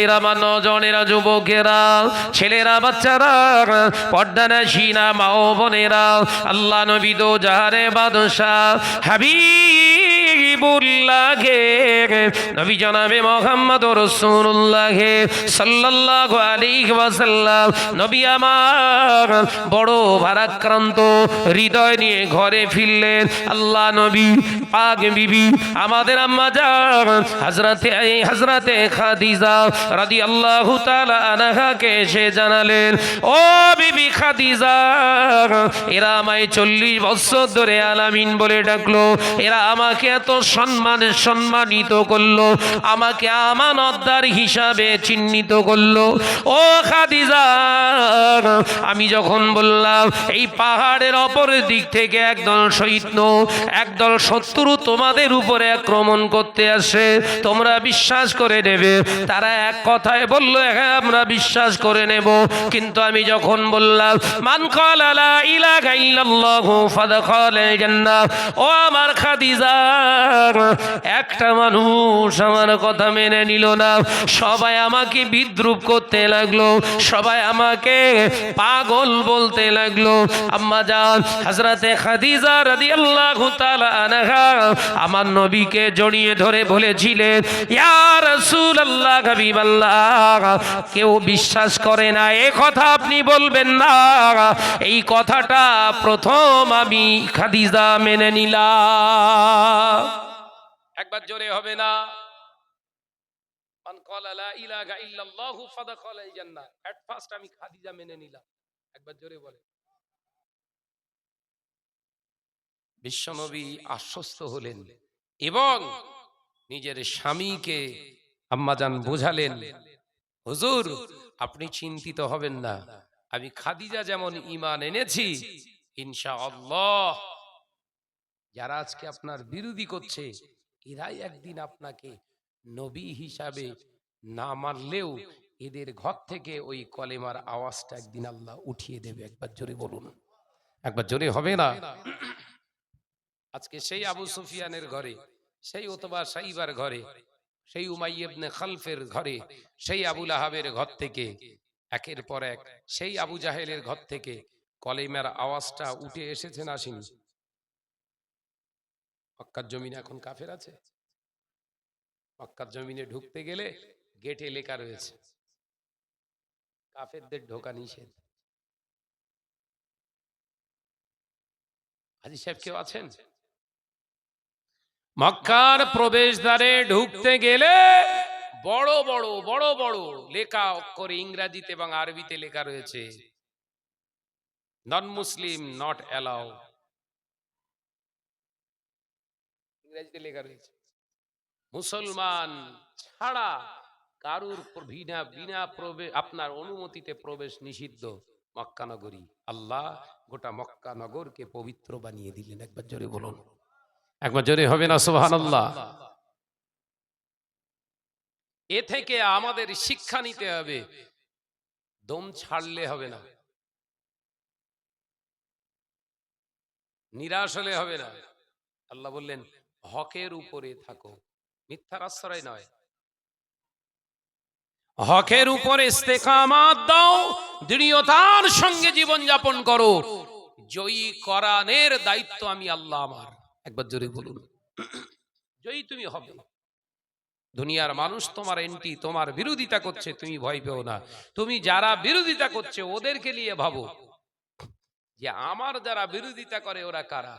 এরা আমার নজনেরা যুবকেরা, ছেলেরা, বাচ্চারা পর্দানা সিনা মা বোনেরা, আল্লাহ নবী দো জাহারে বাদশাহ হাবিবুল্লাহে নবী আমার বড় ভারাক্রান্ত হৃদয় নিয়ে ঘরে ফিরলেন। আল্লাহ নবী, পাক আমাদের আম্মা যান, হযরতে হযরতে খাদিজা রাদিয়াল্লাহু তাআলা আনহাকে এসে জানালেন, ও বিবি খাদিজা। এরা আমায় চল্লিশ বছর ধরে আলামিন বলে ডাকলো। এরা আমাকে এত সম্মানে সম্মানিত করল। আমাকে আমানতদার হিসাবে চিহ্নিত করল। ও খাদিজা, আমি যখন বললাম, এই পাহাড়ের অপরের দিক থেকে একদল সৈন্য একদল শত্রু তোমাদের উপরে আক্রমণ করতে আসে, তোমরা বিশ্বাস করে নেবে। তারা এক কথায় বলল হ্যাঁ আমরা বিশ্বাস করে নেব। কিন্তু আমি যখন মান ও আমার খাদিজা, একটা মানুষ আমার কথা মেনে নিল না। সবাই আমাকে বিদ্রুপ করতে লাগল, সবাই আমাকে পাগল বলতে লাগল। আম্মা জান, হযরতে খাদিজা রাদিয়াল্লাহু তাআলা আনহা আমার নবীকে জড়িয়ে ধরে বলেছিলেন, ইয়া রাসূলুল্লাহ হাবিবাল্লাহ, কেউ বিশ্বাস করে না, এ কথা আপনি বলবেন না, এই কথাটা প্রথম আমি খাদিজা মেনে নিলাম। একবার জোরে হবে না। বিশ্বনবী আশ্বস্ত হলেন এবং নিজের স্বামীকে আম্মাজান বোঝালেন, হুজুর, আপনি চিন্তিত হবেন না। আমি খাদিজা যেমন ইমান এনেছি, ইনশাআল্লাহ। যারা আজকে আপনার বিরোধী করছে, এরাই একদিন আপনাকে নবী হিসাবে না মানলেও এদের ঘর থেকে ওই কলেমার আওয়াজটা একদিন আল্লাহ উঠিয়ে দেবে। একবার জোরে বলুন। একবার জোরে হবে না? আজকে সেই আবু সুফিয়ানের ঘরে, সেই অথবা সাইবার ঘরে, সেই উমাইয়েবনে খালফের ঘরে, সেই আবুল আহাবের ঘর থেকে একের পর এক সেই আবু জাহেলের ঘর থেকে কলেমার আওয়াজটা উঠে এসেছে না আসেনি মক্কার জমিনে এখন কাফের আছে। মক্কার জমিনে ঢুকতে গেলে গেটে লেখা রয়েছে। কাফেরদের ঢোকা নিষেধ। হাজি সাহেব কেউ আছেন? মক্কার প্রবেশদ্বারে ঢুকতে গেলে বড় বড় বড় বড় লেখা অক্ষরে ইংরাজিতে এবং আরবিতে লেখা রয়েছে। নন মুসলিম নট অ্যালাউ ইংরেজিতে লেখা রয়েছে। মুসলমান ছাড়া কারুর বিনা বিনা প্রবেশ আপনার অনুমতিতে প্রবেশ নিষিদ্ধ। মক্কা নগরী। আল্লাহ গোটা মক্কা নগরকে পবিত্র বানিয়ে দিলেন। একবার জোরে বলুন। একবার জোরে হবে না? সোহান আল্লাহ এ থেকে আমাদের শিক্ষা নিতে হবে। দম ছাড়লে হবে না। নিরাশ হলে হবে না। আল্লাহ বললেন, হকের উপরে থাকো। মিথ্যার আশ্রয় নয়। হকের উপরে ইস্তেকামাত দাও, দৃঢ়তার সঙ্গে জীবন যাপন করো। জয়ী করানের দায়িত্ব আমি আল্লাহ আমার। একবার জোরে বলুন। জয়ী তুমি হবে। দুনিয়ার মানুষ তোমার এন্টি, তোমার বিরোধিতা করছে, তুমি ভয় পেও না। তুমি যারা বিরোধিতা করছে, ওদেরকে নিয়ে ভাবো যে আমার যারা বিরোধিতা করে, ওরা কারা?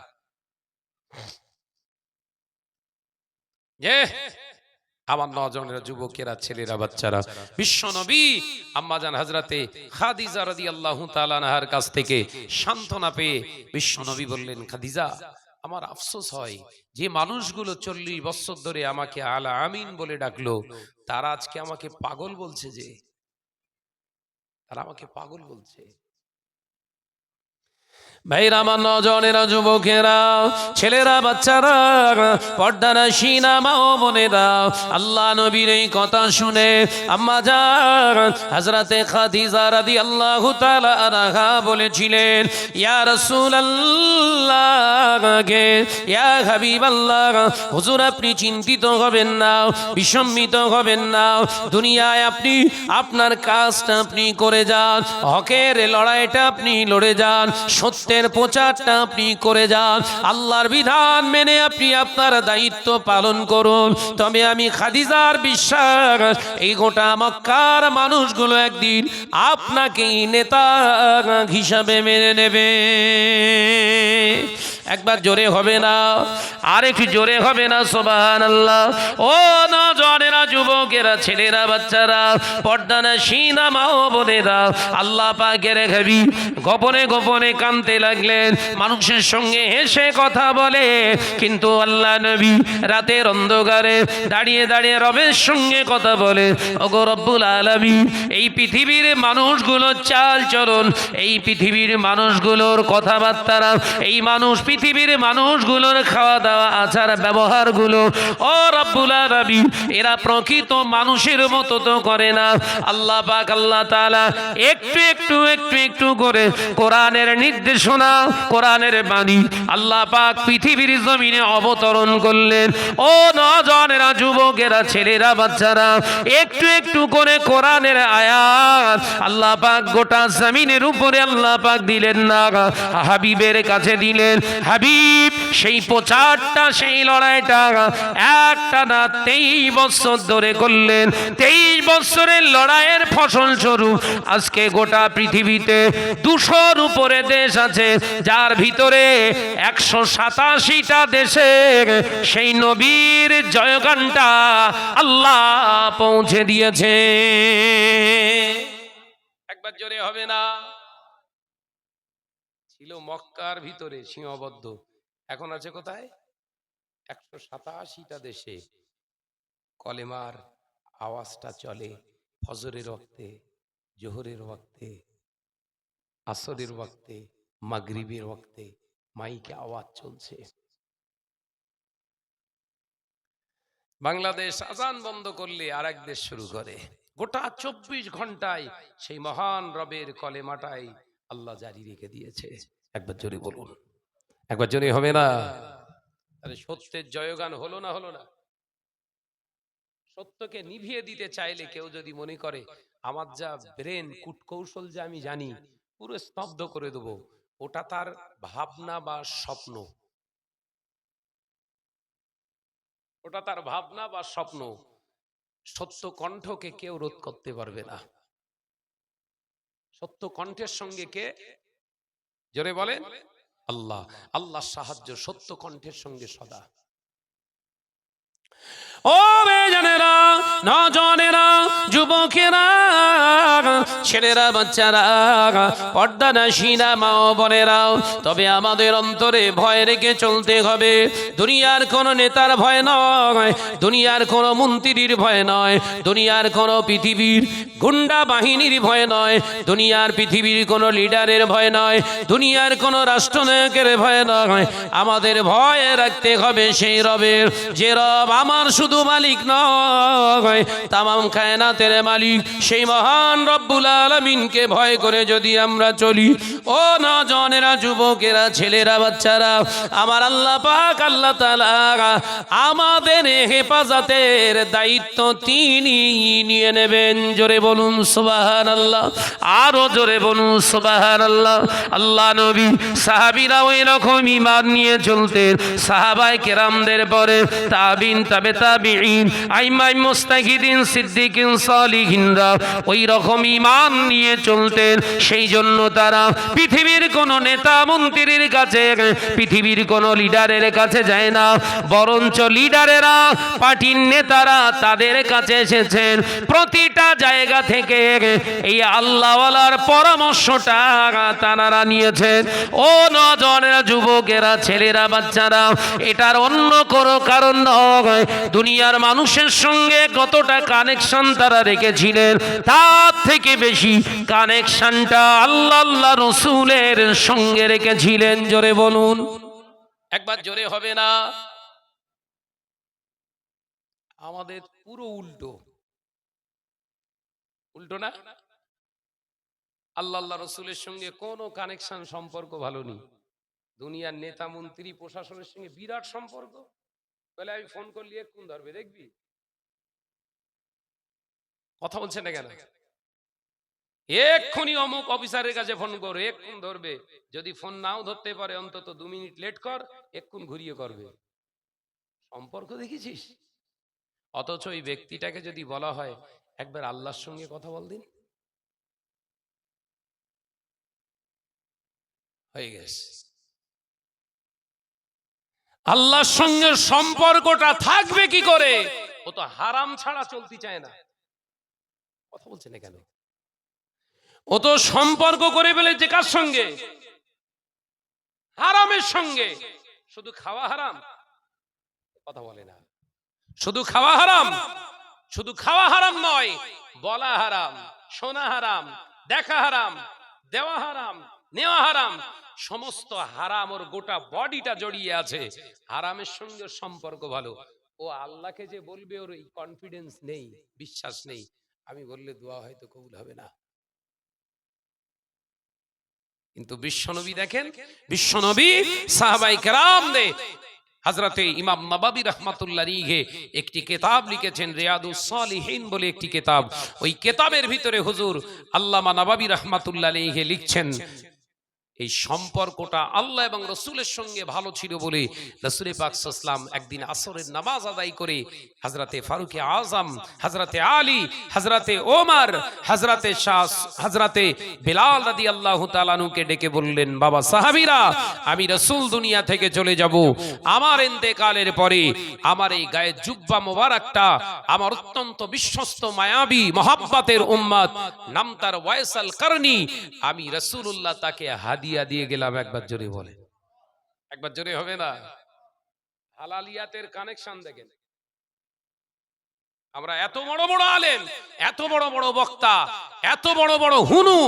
আমার নজনের যুবকেরা, ছেলেরা, বাচ্চারা বিশ্ব নবী আম্মাজান হাজরাতে খাদিজা রাদিয়াল্লাহু তাআলা আনহার কাছ থেকে সান্ত্বনা পেয়ে বিশ্ব নবী বললেন, খাদিজা আমার আফসোস হয় যে মানুষগুলো চল্লিশ বছর ধরে আমাকে আলা আমিন বলে ডাকলো, তারা আজকে আমাকে পাগল বলছে যে, তারা আমাকে পাগল বলছে। ভাইরা আমার নজনেরা যুবকেরা, ছেলেরা, বাচ্চারা পর্দারা সিনা মা ও বোনেরা, আল্লাহ নবীর এই কথা শুনে আম্মা যান হাজরাতে খাদিজা রাদি আল্লাহ বলেছিলেন, ইয়া রাসূলুল্লাহ গে ইয়া হাবিবাল্লাহ, হুজুর আপনি চিন্তিত হবেন না বিসম্মিত হবেন না, দুনিয়ায় আপনি, আপনার কাজটা আপনি করে যান, হকের লড়াইটা আপনি লড়ে যান সত্যের প্রচারটা আপনি করে যান। আল্লাহর বিধান মেনে আপনি আপনার দায়িত্ব পালন করুন। তবে আমি খাদিজার বিশ্বাস, এই গোটা মক্কার মানুষগুলো একদিন আপনাকে নেতা হিসাবে মেনে নেবে। একবার জোরে হবে না আর একটু জোরে হবে না সোবাহান আল্লাহ ও না জনেরা যুবকেরা, ছেলেরা, বাচ্চারা, পর্দানা সিনা মা ও বোনেরা, আল্লাহ পাকের খাবি গোপনে গোপনে কানতে লাগলেন। মানুষের সঙ্গে হেসে কথা বলে। কিন্তু আল্লাহ নবী রাতের অন্ধকারে দাঁড়িয়ে দাঁড়িয়ে রবের সঙ্গে কথা বলে। ওগো রব্বুল আলমী এই পৃথিবীর মানুষগুলোর চাল চলন, এই পৃথিবীর মানুষগুলোর কথাবার্তারা, এই মানুষ, পৃথিবীর মানুষগুলোর খাওয়া দাওয়া আচার ব্যবহারগুলো, ও রব্বুল আলমী এরা প্রকৃত মানুষের মতো তো করে না। আল্লাহ পাক, আল্লাহ তালা একটু একটু একটু একটু করে কোরআনের নির্দেশনা কোরআনের বাণী, আল্লাহ পাক পৃথিবীর জমিনে অবতরণ করলেন। ও নজনেরা, যুবকেরা, ছেলেরা, বাচ্চারা, একটু একটু করে কোরআনের আয়াত আল্লাহ পাক গোটা জমিনের উপরে আল্লাহ পাক দিলেন না। হাবিবের কাছে দিলেন, হাবিব, সেই প্রচারটা, সেই লড়াইটা একটা না তেইশ বছর ধরে করলেন। তেইশ বছরের লড়াইয়ের ফসল স্বরূপ আজকে গোটা পৃথিবীতে দুশোর উপরে দেশ আছে। যার ভিতরে একশো সাতাশিটা দেশে সেই নবীর জয়গানটা আল্লাহ পৌঁছে দিয়েছে। একবার জোরে হবে না? ছিল মক্কার ভিতরে, সীমাবদ্ধ। এখন আছে কোথায়? একশো সাতাশিটা দেশে কলেমার আওয়াজটা চলে ফজরের রক্তে জোহরের ওয়াক্তে, আসরের ওয়াক্তে। মাগরিবের ওয়াক্তে মাইকে আওয়াজ চলছে। বাংলাদেশ আজান বন্ধ করলে আর এক দেশ শুরু করে। গোটা চব্বিশ ঘন্টায় সেই মহান রবের কলেমাটাই আল্লাহ জারি রেখে দিয়েছে। একবার জোরে বলুন। একবার জোরে হবে না? সত্যের জয়গান হলো না হলো না। সত্যকে নিভিয়ে দিতে চাইলে কেউ যদি মনে করে, আমার যা ব্রেন কূটকৌশল যে আমি জানি, পুরো স্তব্ধ করে দেব। ওটা তার ভাবনা বা স্বপ্ন। ওটা তার ভাবনা বা স্বপ্ন। সত্য কণ্ঠকে কেউ রোধ করতে পারবে না। সত্য কণ্ঠের সঙ্গে কে? জোরে বলে আল্লাহ। আল্লাহ সাহায্য সত্য কণ্ঠের সঙ্গে সদা। ও নজনেরা যুবকেরা, ছেলেরা, বাচ্চারা, পর্দা নাসিনা মা বোনেরাও তবে আমাদের অন্তরে ভয় রেখে চলতে হবে। দুনিয়ার কোনো নেতার ভয় নয়, দুনিয়ার কোনো মন্ত্রীর ভয় নয়, দুনিয়ার কোনো পৃথিবীর গুন্ডা বাহিনীর ভয় নয়, দুনিয়ার পৃথিবীর কোনো লিডারের ভয় নয়, দুনিয়ার কোনো রাষ্ট্রনায়কের ভয় নয়। আমাদের ভয় রাখতে হবে সেই রবের, যে রব আমার শুধু মালিক নয়, তামাম কায়নাতের মালিক। সেই মহান রব্বুল আলমিনকে ভয় করে যদি আমরা চলি, ও না জনেরা, যুবকেরা, ছেলেরা, বাচ্চারা, আমার আল্লাহ পাক, আল্লাহ আমাদের হেফাজতের দায়িত্ব তিনি নিয়ে নেবেন। জোরে বলুন সুবাহান আল্লাহ আরও জোরে বলুন সুবাহান আল্লাহ আল্লাহ নবী, সাহাবিরা ওই রকম ইমান নিয়ে চলতেন। সাহাবাই কেরামদের পরে তাবিন, তাবে তাবিন আইমাই মুস্তাহিদিন, সিদ্দিকিন সালিহিনরা ওই রকম ইমান নিয়ে চলতেন। সেই জন্য তারা পৃথিবীর কোন নেতা মন্ত্রীর কাছে, পৃথিবীর কোন লিডারের কাছে যায় না। বরঞ্চ লিডারেরা, পার্টির নেতারা তাদের কাছে এসেছেন প্রতিটা জায়গা থেকে। এই আল্লাহওয়ালার পরামর্শটা তারা নিয়েছেন। ও নজনেরা যুবকেরা, ছেলেরা, বাচ্চারা, এটার অন্য কোনো কারণ নয়। দুনিয়ার মানুষের সঙ্গে কতটা কানেকশন তারা রেখেছিলেন, তার থেকে বেশি কানেকশনটা আল্লাহ আল্লাহ রসুলের সঙ্গে রেখেছিলেন, জোরে বলুন। একবার জোরে হবে না? আমাদের পুরো উল্টো। উল্টো না? আল্লাহ আল্লাহ রসুলের সঙ্গে কোনো কানেকশন সম্পর্ক ভালো নেই। দুনিয়ার নেতা মন্ত্রী, প্রশাসনের সঙ্গে বিরাট সম্পর্ক। বলে আমি ফোন করলি এক্ষুন ধরবে দেখবি? কথা বলছে না কেন? এক্ষুনি অমুক অফিসারের কাছে ফোন কর এক্ষুন ধরবে। যদি ফোন নাও ধরতে পারে অন্তত দু মিনিট লেট কর এক্ষুন ঘুরিয়ে করবে। সম্পর্ক দেখেছিস? অথচ ওই ব্যক্তিটাকে যদি বলা হয় একবার আল্লাহর সঙ্গে কথা বল দিন। হয়ে গেছে। আল্লাহর সঙ্গে সম্পর্কটা থাকবে কি করে? ও তো হারাম ছাড়া চলতে চায় না। কথা বলছে না কেন? ও তো সম্পর্ক করে ফেলেছে কার সঙ্গে? হারামের সঙ্গে। শুধু খাওয়া হারাম? কথা বলে না। শুধু খাওয়া হারাম? শুধু খাওয়া হারাম নয় বলা হারাম শোনা হারাম দেখা হারাম দেওয়া হারাম নেওয়া হারাম। সমস্ত হারাম ওর গোটা বডিটা জড়িয়ে আছে। হারামের সঙ্গে সম্পর্ক ভালো। ও আল্লাহকে যে বলবে ওর এই কনফিডেন্স নেই, বিশ্বাস নেই। আমি বললে দোয়া হয়তো কবুল হবে না। কিন্তু বিশ্বনবী দেখেন, বিশ্বনবী সাহাবাই কেরাম দে হজরতে ইমাম নবাবী রহমাতুল্লাহ রিঘে একটি কেতাব লিখেছেন, রিয়াদুস সালিহিন বলে একটি কেতাব। ওই কেতাবের ভিতরে হুজুর আল্লামা নবাবী রহমাতুল্লাহ রিঘে লিখছেন এই সম্পর্কটা আল্লাহ এবং রসুলের সঙ্গে ভালো ছিল বলে রসুল পাকসাল্লাম একদিন আসরের নামাজ আদায় করে হাজরাতে ফারুকে আজম হাজরাতে আলী হাজরাতে ওমর হাজরাতে শাহ হাজরাতে বেলাল রাদি আল্লাহ তালানুকে ডেকে বললেন, বাবা সাহাবিরা, আমি রসুল দুনিয়া থেকে চলে যাব। আমার এতেকালের পরে আমার এই গায়ে জুব্বা মোবারকটা, আমার অত্যন্ত বিশ্বস্ত মায়াবী মহাব্বাতের উম্মাদ নাম তার ওয়াইসাল করনি আমি রসুল্লাহ তাকে হাদিয়া দিয়ে গেলাম, একবার জোরে বলে। একবার জোরে হবে না? হালালিয়াতের কানেকশন দেখেন। আমরা এত বড় বড় আলেম, এত বড় বড় বক্তা, এত বড় বড় হুনু,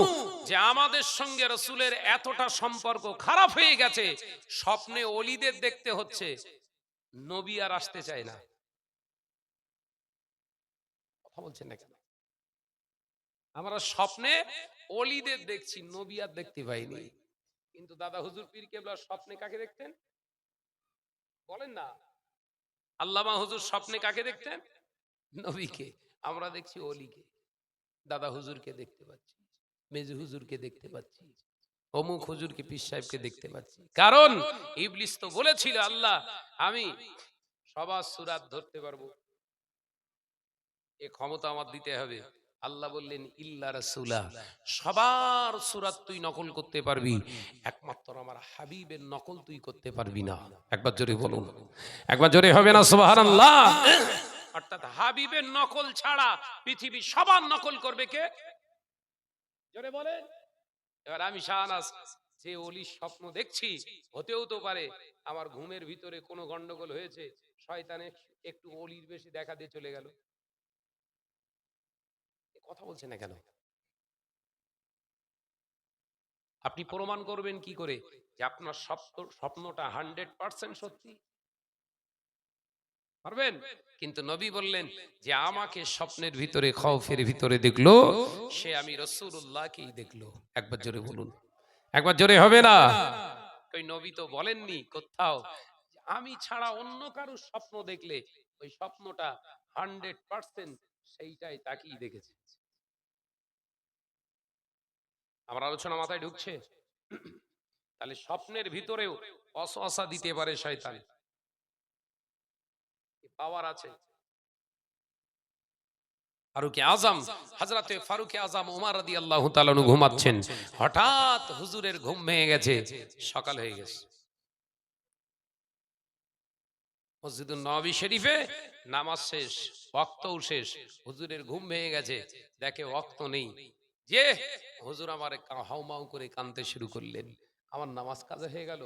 যে আমাদের সঙ্গে রসুলের এতটা সম্পর্ক খারাপ হয়ে গেছে, স্বপ্নে অলিদের দেখতে হচ্ছে, নবী আর আসতে চায় না। কথা বলছেন না কেন? আমরা স্বপ্নে অলিদের দেখছি, নবী আর দেখতে পাইনি। কিন্তু দাদা হুজুর পীর কেবলা স্বপ্নে কাকে দেখতেন? বলেন না। আল্লামা হুজুর স্বপ্নে কাকে দেখতেন? নবীকে। আমরা দেখছি অলিকে। দাদা হুজুরকে দেখতে পাচ্ছি। মেজু হুজুরকে দেখতে পাচ্ছি। অমুক হুজুরকে, পীর সাহেবকে দেখতে পাচ্ছি। কারণ ইবলিস তো বলেছিল, আল্লাহ, আমি সবার সুরাত ধরতে পারব। এ ক্ষমতা আমার দিতে হবে। আল্লাহ বললেন, ইল্লা রাসূলা, সবার সুরাত তুই নকল করতে পারবি। একমাত্র আমার হাবিবের নকল তুই করতে পারবি না। একবার জোরে বলুন। একবার জোরে হবে না, সুবহানাল্লাহ? অর্থাৎ হাবিবের নকল ছাড়া পৃথিবী সবার নকল করবে কে? জোরে বলেন। এবার আমি শাহনাজ, যে অলির স্বপ্ন দেখছি, হতেও তো পারে আমার ঘুমের ভিতরে কোনো গন্ডগোল হয়েছে, শয়তানে একটু অলির বেশি দেখা দিয়ে চলে গেল। কথা বলছে না কেন? আপনি প্রমাণ করবেন কি করে যে আপনার স্বপ্নটা হান্ড্রেড পার্সেন্ট সত্যি। পারবেন? কিন্তু নবী বললেন যে আমাকে স্বপ্নের ভিতরে খৌফের ভিতরে দেখল সে আমি রসুল্লাহকেই দেখল। একবার জোরে বলুন। একবার জোরে হবে না? ওই নবী তো বলেননি কোথাও আমি ছাড়া অন্য কারও স্বপ্ন দেখলে ওই স্বপ্নটা হান্ড্রেড পার্সেন্ট সেইটাই তাকিয়ে দেখেছে। আমার আলোচনা মাথায় ঢুকছে। তাহলে স্বপ্নের ভিতরেও অসহসা দিতে পারে শয়তান। পাওয়ার আছে? ফারুকে আজম হজরতে ফারুকে আজম উমার রাদি আল্লাহ তালানু ঘুমাচ্ছেন। হঠাৎ হুজুরের ঘুম ভেঙে গেছে। সকাল হয়ে গেছে। মসজিদুল নবী শরীফে নামাজ শেষ অক্তও শেষ, হুজুরের ঘুম ভেঙে গেছে, দেখে অক্ত নেই। যে হুজুর আমার হাউমাউ করে কানতে শুরু করলেন, আমার নামাজ কাজা হয়ে গেল,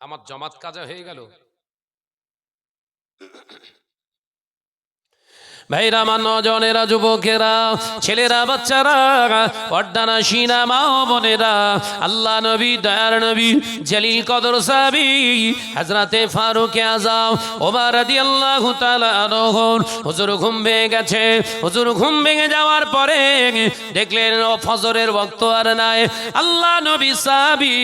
আমার জমাত কাজা হয়ে গেল। ভাইরা আমার নজনেরা যুবকেরা, ছেলেরা, বাচ্চারা, পর্দানা সিনা মা বোনেরা, আল্লাহ নবী, দয়ার নবী, জলিল কদর সাবি হাজরাতে ফারুক আজম রাদিয়াল্লাহু তাআলা আনহু, হুজুর ঘুম ভেঙে গেছে। হুজুর ঘুম ভেঙে যাওয়ার পরে দেখলেন ফজরের ওয়াক্ত আর নাই। আল্লাহ নবী সাহাবী,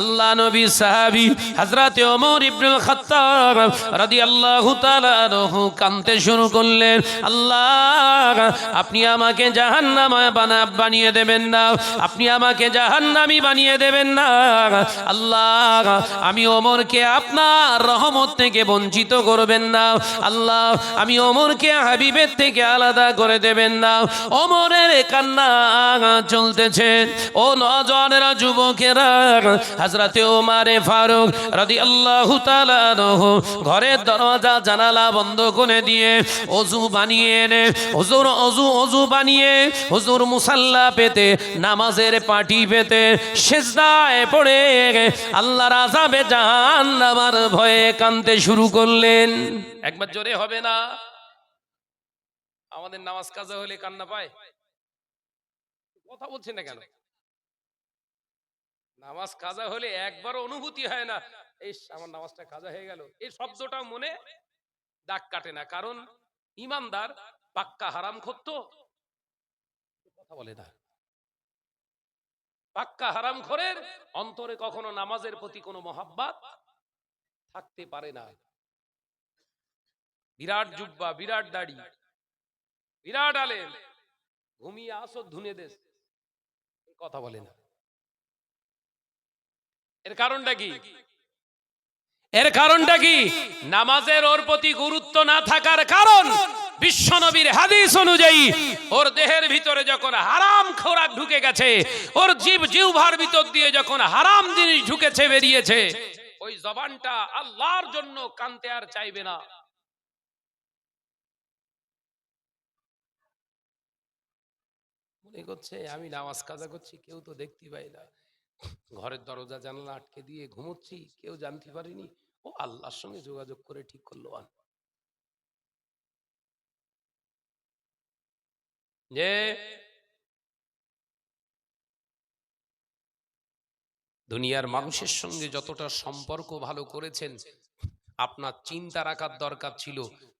আল্লাহ নবী সাহাবী, হযরতে ওমর ইবনুল খাত্তাব রাদিয়াল্লাহু তাআলা আনহু কাঁদতে শুরু করলেন। আল্লাহ, আপনি আমাকে জাহান্নামে বানা বানিয়ে দেবেন না। আপনি আমাকে জাহান্নামী বানিয়ে দেবেন না। আল্লাহ, আমি ওমরকে আপনার রহমত থেকে বঞ্চিত করবেন না। আল্লাহ, আমি ওমরকে হাবিবের থেকে আলাদা করে দেবেন না। ওমরের কান্না চলতেছে। ও নজনেরা যুবকেরা হাজরাতে ওমারে ফারুক রাদি আল্লাহ ঘরের দরজা জানালা বন্ধ করে দিয়ে অজু বানিয়ে এনে হুজুর অজু অজু বানিয়ে হুজুর মুসাল্লা পেতে, নামাজের পাটি পেতে, সেজদায় পড়ে আল্লাহর আজাবে জাহান্নামার ভয়ে কানতে শুরু করলেন। একবার জোরে হবে না। আমাদের নামাজ কাজা হলে কান্না পায়। কথা বলছেন না কেন? নামাজ কাজা হলে একবারও অনুভূতি হয় না। এই আমার নামাজটা কাজা হয়ে গেল। এই শব্দটা মনে দাগ কাটে না। কারণ ইমানদার, পাক্কা হারাম করতো কথা বলে না। পাক্কা হারাম খোরের অন্তরে কখনো নামাজের প্রতি কোনো মহাব্বাত থাকতে পারে না। বিরাট জুব্বা, বিরাট দাড়ি, বিরাট আলেম, ঘুমিয়ে আসো ধুনে দেশ। কথা বলে না। এর কারণটা কি? এর কারণটা কি? নামাজের ওর প্রতি গুরুত্ব না থাকার কারণ বিশ্বনবীর হাদিস অনুযায়ী ওর দেহের ভিতরে যখন হারাম খোরাক ঢুকে গেছে, ওর জীব জিহ্বার ভিতর দিয়ে যখন হারাম জিনিস ঢুকেছে, বেরিয়েছে, ওই জবানটা আল্লাহর জন্য কানতে আর চাইবে না। মনে করছে, আমি নামাজ কাজা করছি, কেউ তো দেখতে পাই না। ঘরের দরজা জানলা আটকে দিয়ে ঘুমোচ্ছি, কেউ জানতে পারেনি। ও আল্লাহর সঙ্গে যোগাযোগ করে ঠিক করল আন। যে দুনিয়ার মানুষের সঙ্গে যতটা সম্পর্ক ভালো করেছেন, আপনার চিন্তা রাখার দরকার ছিল।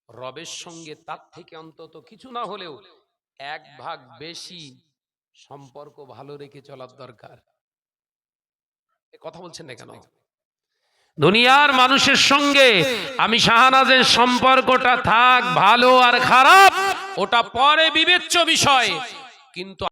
রবের সঙ্গে তার থেকে অন্তত কিছু না হলেও এক ভাগ বেশি সম্পর্ক ভালো রেখে চলার দরকার। কথা বলছেন না কেন? দুনিয়ার মানুষের সঙ্গে আমি শাহনাজের সম্পর্কটা থাক, ভালো আর খারাপ, ওটা পরে বিবেচ্য বিষয়। কিন্তু